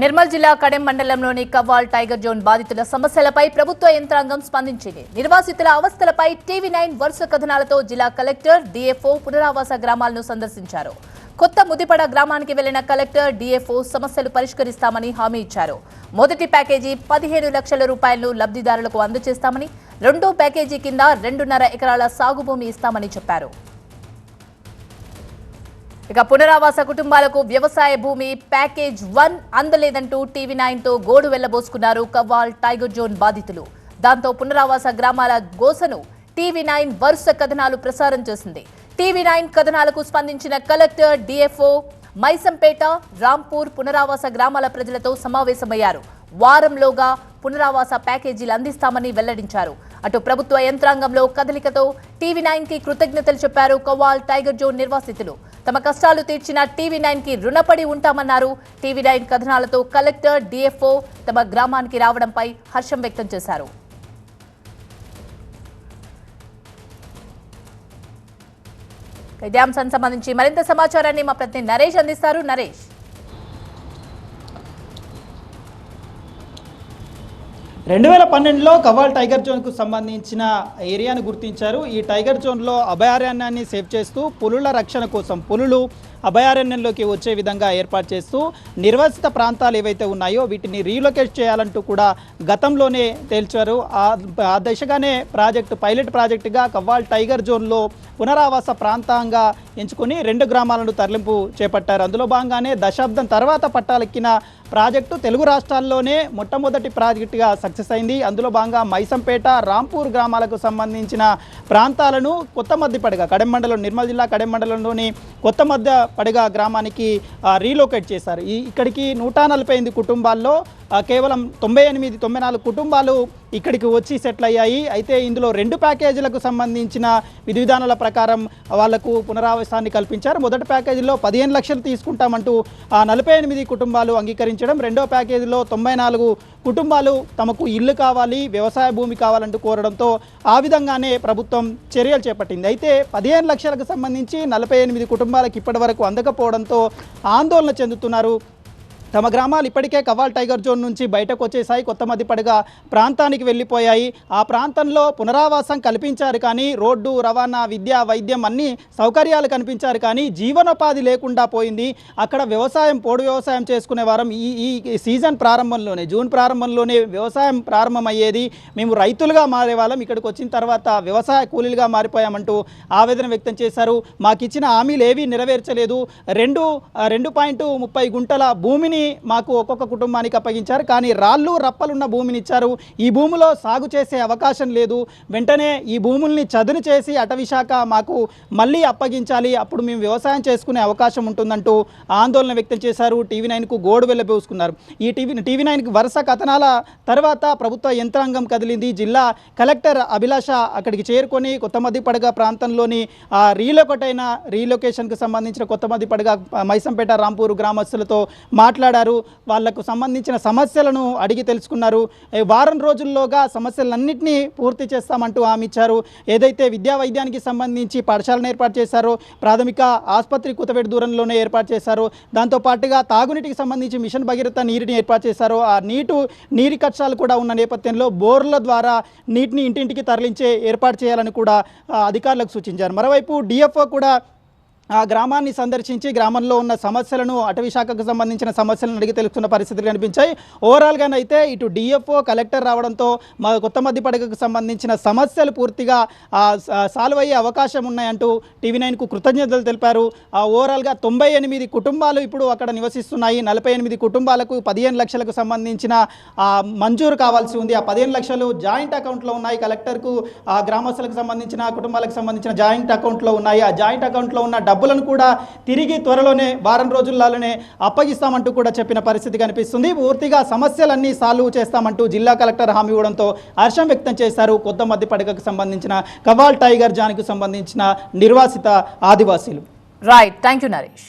నిర్మల్ జిల్లా కడెం మండలంలోని Kawal tiger zone బాధితుల సమస్యలపై ప్రభుత్వ యంత్రాంగం స్పందించింది. నిర్వాసితుల అవస్థలపై టీవీ నైన్ వరుస కథనాలతో జిల్లా కలెక్టర్ డిఎఫ్ఓ పునరావాస గ్రామాలను సందర్శించారు. కొత్త ముదిపడ గ్రామానికి వెళ్ళిన కలెక్టర్ డిఎఫ్ఓ సమస్యలు పరిష్కరిస్తామని హామీ ఇచ్చారు. మొదటి ప్యాకేజీ పదిహేడు లక్షల రూపాయలను లబ్ధిదారులకు అందజేస్తామని రెండో ప్యాకేజీ కింద రెండున్నర ఎకరాల సాగు భూమి ఇస్తామని చెప్పారు. ఇక పునరావాస కుటుంబాలకు వ్యవసాయ భూమి ప్యాకేజ్ వన్ అందలేదంటూ టీవీ నైన్తో గోడు వెళ్ళబోసుకున్నారు కవ్వాల్ టైగర్ జోన్ బాధితులు. దాంతో పునరావాస గ్రామాల గోసను టీవీ నైన్ వరుస కథనాలు ప్రసారం చేసింది. టీవీ నైన్ కథనాలకు స్పందించిన కలెక్టర్ డిఎఫ్ఓ మైసంపేట రాంపూర్ పునరావాస గ్రామాల ప్రజలతో సమావేశమయ్యారు. వారంలోగా పునరావాస ప్యాకేజీలు అందిస్తామని వెల్లడించారు. అటు ప్రభుత్వ యంత్రాంగంలో కదలికతో టీవీ నైన్కి కృతజ్ఞతలు చెప్పారు కవ్వాల్ టైగర్ జోన్ నిర్వాసితులు. తమ కష్టాలు తీర్చిన టీవీ నైన్కి రుణపడి ఉంటామన్నారు. టీవీ నైన్ కథనాలతో కలెక్టర్ డిఎఫ్ఓ తమ గ్రామానికి రావడంపై హర్షం వ్యక్తం చేశారు. ఇదే సంబంధించి మరింత సమాచారాన్ని మా ప్రతినిధి నరేష్ అందిస్తారు. నరేష్. రెండు వేల పన్నెండులో కవాల్ టైగర్ జోన్కు సంబంధించిన ఏరియాను గుర్తించారు. ఈ టైగర్ జోన్లో అభయారణ్యాన్ని సేవ్ చేస్తూ పులుల రక్షణ కోసం పులులు అభయారణ్యంలోకి వచ్చే విధంగా ఏర్పాటు చేస్తూ నిర్వసిత ప్రాంతాలు ఏవైతే ఉన్నాయో వీటిని రీలొకేట్ చేయాలంటూ కూడా గతంలోనే తేల్చారు. ఆ దశగానే దిశగానే ప్రాజెక్టు పైలట్ ప్రాజెక్టుగా కవ్వాల్ టైగర్ జోన్లో పునరావాస ప్రాంతంగా ఎంచుకొని రెండు గ్రామాలను తరలింపు చేపట్టారు. అందులో భాగంగానే దశాబ్దం తర్వాత పట్టాలెక్కిన ప్రాజెక్టు తెలుగు రాష్ట్రాల్లోనే మొట్టమొదటి ప్రాజెక్టుగా సక్సెస్ అయింది. అందులో భాగంగా మైసంపేట రాంపూర్ గ్రామాలకు సంబంధించిన ప్రాంతాలను కొత్త మధ్యపడిగా కడెం మండలం నిర్మల్ జిల్లా కడెం మండలంలోని కొత్త మధ్య పడిగా గ్రామానికి రీలోకేట్ రీలొకేట్ చేశారు. ఈ ఇక్కడికి నూట నలభై ఐదు కుటుంబాల్లో కేవలం తొంభై ఎనిమిది తొంభై నాలుగు కుటుంబాలు ఇక్కడికి వచ్చి సెటిల్ అయ్యాయి. అయితే ఇందులో రెండు ప్యాకేజీలకు సంబంధించిన విధి విధానాల ప్రకారం వాళ్ళకు పునరావాసాన్ని కల్పించారు. మొదటి ప్యాకేజీలో పదిహేను లక్షలు తీసుకుంటామంటూ ఆ నలభై ఎనిమిది కుటుంబాలు అంగీకరించడం రెండో ప్యాకేజీలో తొంభై నాలుగు కుటుంబాలు తమకు ఇల్లు కావాలి వ్యవసాయ భూమి కావాలంటూ కోరడంతో ఆ విధంగానే ప్రభుత్వం చర్యలు చేపట్టింది. అయితే పదిహేను లక్షలకు సంబంధించి నలభై ఎనిమిది కుటుంబాలకు ఇప్పటి వరకు అందకపోవడంతో ఆందోళన చెందుతున్నారు తమ గ్రామాలు ఇప్పటికే కవాల్ టైగర్ జోన్ నుంచి బయటకు వచ్చేసాయి కొత్త మధ్యపడిగా ప్రాంతానికి వెళ్ళిపోయాయి. ఆ ప్రాంతంలో పునరావాసం కల్పించారు కానీ రోడ్డు రవాణా విద్య వైద్యం అన్ని సౌకర్యాలు కనిపించారు కానీ జీవనోపాధి లేకుండా పోయింది. అక్కడ వ్యవసాయం పోడు వ్యవసాయం చేసుకునే వారం ఈ ఈ సీజన్ ప్రారంభంలోనే జూన్ ప్రారంభంలోనే వ్యవసాయం ప్రారంభమయ్యేది. మేము రైతులుగా మారే వాళ్ళం ఇక్కడికి వచ్చిన తర్వాత వ్యవసాయ కూలీలుగా మారిపోయామంటూ ఆవేదన వ్యక్తం చేశారు. మాకు ఇచ్చిన హామీలు ఏవీ నెరవేర్చలేదు. రెండు రెండు పాయింట్ ముప్పై గుంటల భూమిని మాకు ఒక్కొక్క కుటుంబానికి అప్పగించారు. కానీ రాళ్ళు రప్పలున్న భూమిని ఇచ్చారు ఈ భూమిలో సాగు చేసే అవకాశం లేదు. వెంటనే ఈ భూముల్ని చదును చేసి అటవిశాఖ మాకు మళ్ళీ అప్పగించాలి. అప్పుడు మేము వ్యవసాయం చేసుకునే అవకాశం ఉంటుందంటూ ఆందోళన వ్యక్తం చేశారు. టీవీ నైన్కు గోడు వెళ్ళబోసుకున్నారు. ఈ టీవీ టీవీ నైన్కి వరుస కథనాల తర్వాత ప్రభుత్వ యంత్రాంగం కదిలింది. జిల్లా కలెక్టర్ అభిలాష అక్కడికి చేరుకొని కొత్త మధ్యపడగ ప్రాంతంలోని ఆ రీలొకేట్ అయిన సంబంధించిన కొత్త మధ్యపడగ మైసంపేట రాంపూర్ గ్రామస్తులతో మాట్లాడి మాట్లాడారు వాళ్ళకు సంబంధించిన సమస్యలను అడిగి తెలుసుకున్నారు. వారం రోజుల్లోగా సమస్యలన్నింటినీ పూర్తి చేస్తామంటూ హామీ ఇచ్చారు. ఏదైతే విద్యా వైద్యానికి సంబంధించి పాఠశాలను ఏర్పాటు చేశారో ప్రాథమిక ఆసుపత్రి కుతవేడు దూరంలోనే ఏర్పాటు చేశారు. దాంతో పాటుగా తాగునీటికి సంబంధించి మిషన్ భగీరథ నీటిని ఏర్పాటు చేశారు. ఆ నీటు నీటి కష్టాలు కూడా ఉన్న నేపథ్యంలో బోర్ల ద్వారా నీటిని ఇంటింటికి తరలించే ఏర్పాటు చేయాలని కూడా అధికారులకు సూచించారు. మరోవైపు డిఎఫ్ఓ కూడా ఆ గ్రామాన్ని సందర్శించి గ్రామంలో ఉన్న సమస్యలను అటవీ శాఖకు సంబంధించిన సమస్యలను అడిగి తెలుసుకున్న పరిస్థితులు కనిపించాయి. ఓవరాల్గానైతే ఇటు డిఎఫ్ఓ కలెక్టర్ రావడంతో మా కొత్త మధ్యపడగకు సంబంధించిన సమస్యలు పూర్తిగా సాల్వ్ అయ్యే అవకాశం ఉన్నాయంటూ టీవీ నైన్కు కృతజ్ఞతలు తెలిపారు. ఆ, ఓవరాల్గా తొంభై ఎనిమిది కుటుంబాలు ఇప్పుడు అక్కడ నివసిస్తున్నాయి. నలభై ఎనిమిది కుటుంబాలకు పదిహేను లక్షలకు సంబంధించిన మంజూరు కావాల్సి ఉంది. ఆ పదిహేను లక్షలు జాయింట్ అకౌంట్లో ఉన్నాయి. కలెక్టర్కు ఆ గ్రామస్తులకు సంబంధించిన కుటుంబాలకు సంబంధించిన జాయింట్ అకౌంట్లో ఉన్నాయి. ఆ జాయింట్ అకౌంట్లో ఉన్న డబ్బు డబ్బులను కూడా తిరిగి త్వరలోనే వారం రోజుల్లోనే అప్పగిస్తామంటూ కూడా చెప్పిన పరిస్థితి కనిపిస్తుంది. పూర్తిగా సమస్యలన్నీ సాల్వ్ చేస్తామంటూ జిల్లా కలెక్టర్ హామీ ఇవ్వడంతో హర్షం వ్యక్తం చేశారు. కొత్త మధ్యపడకకు సంబంధించిన కవాల్ టైగర్ జాన్కు సంబంధించిన నిర్వాసిత ఆదివాసీలు. Right thank you Naresh